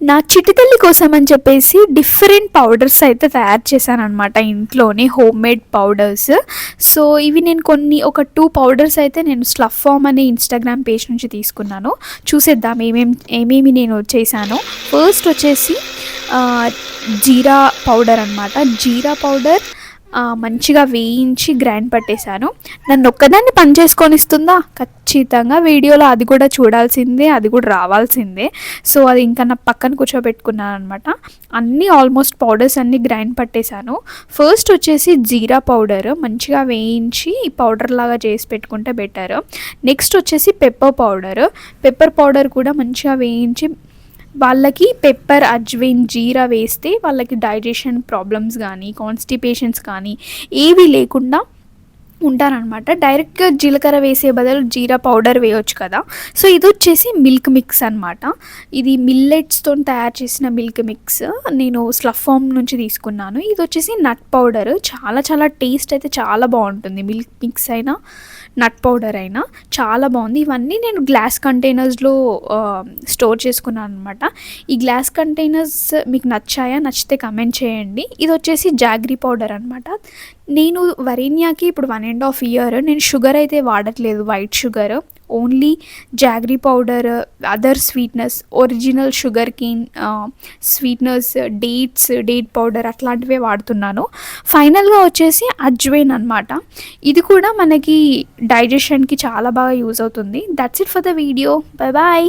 నా చిటితల్లి కోసం అని చెప్పేసి డిఫరెంట్ పౌడర్స్ అయితే తయారు చేశాను అనమాట ఇంట్లోనే హోమ్ మేడ్ పౌడర్స్ సో ఇవి నేను కొన్ని ఒక టూ పౌడర్స్ అయితే నేను స్లఫ్ ఫామ్ అనే ఇన్స్టాగ్రామ్ పేజ్ నుంచి తీసుకున్నాను. చూసేద్దాం ఏమేమి ఏమేమి నేను చేశాను. ఫస్ట్ వచ్చేసి జీరా పౌడర్ అనమాట జీరా పౌడర్ మంచిగా వేయించి గ్రైండ్ పట్టేశాను. నన్ను ఒక్కదాన్ని పని చేసుకొని ఇస్తుందా? ఖచ్చితంగా వీడియోలో అది కూడా చూడాల్సిందే అది కూడా రావాల్సిందే. సో అది ఇంకా నా పక్కన కూర్చోబెట్టుకున్నాను అనమాట అన్నీ ఆల్మోస్ట్ పౌడర్స్ అన్నీ గ్రైండ్ పట్టేశాను. ఫస్ట్ వచ్చేసి జీరా పౌడర్ మంచిగా వేయించి పౌడర్ లాగా చేసి పెట్టుకుంటే బెటర్. నెక్స్ట్ వచ్చేసి పెప్పర్ పౌడర్. పెప్పర్ పౌడర్ కూడా మంచిగా వేయించి వాళ్ళకి పెప్పర్ అజ్వైన్ జీరా వేస్తే వాళ్ళకి డైజెషన్ ప్రాబ్లమ్స్ కానీ కాన్స్టిపేషన్స్ కానీ ఏవి లేకుండా ఉంటారనమాట. డైరెక్ట్గా జీలకర్ర వేసే బదులు జీరా పౌడర్ వేయొచ్చు కదా. సో ఇది వచ్చేసి మిల్క్ మిక్స్ అనమాట ఇది మిల్లెట్స్తో తయారు చేసిన మిల్క్ మిక్స్ నేను స్లఫ్ ఫామ్ నుంచి తీసుకున్నాను. ఇది వచ్చేసి నట్ పౌడర్ చాలా చాలా టేస్ట్ అయితే చాలా బాగుంటుంది. మిల్క్ మిక్స్ అయినా నట్ పౌడర్ అయినా చాలా బాగుంది. ఇవన్నీ నేను గ్లాస్ కంటైనర్స్లో స్టోర్ చేసుకున్నాను అనమాట ఈ గ్లాస్ కంటైనర్స్ మీకు నచ్చాయా నచ్చితే కమెంట్ చేయండి. ఇది వచ్చేసి జాగ్రీ పౌడర్ అనమాట నేను వరేన్యాకి ఇప్పుడు వన్ అండ్ హాఫ్ ఇయర్ నేను షుగర్ అయితే వాడట్లేదు white sugar only jaggery powder other sweetness original sugar cane sweetness dates date powder అట్లాంటివే వాడుతున్నాను. ఫైనల్గా వచ్చేసి అజ్వైన్ అనమాట ఇది కూడా మనకి డైజెషన్కి చాలా బాగా యూజ్ అవుతుంది. That's it for the video bye bye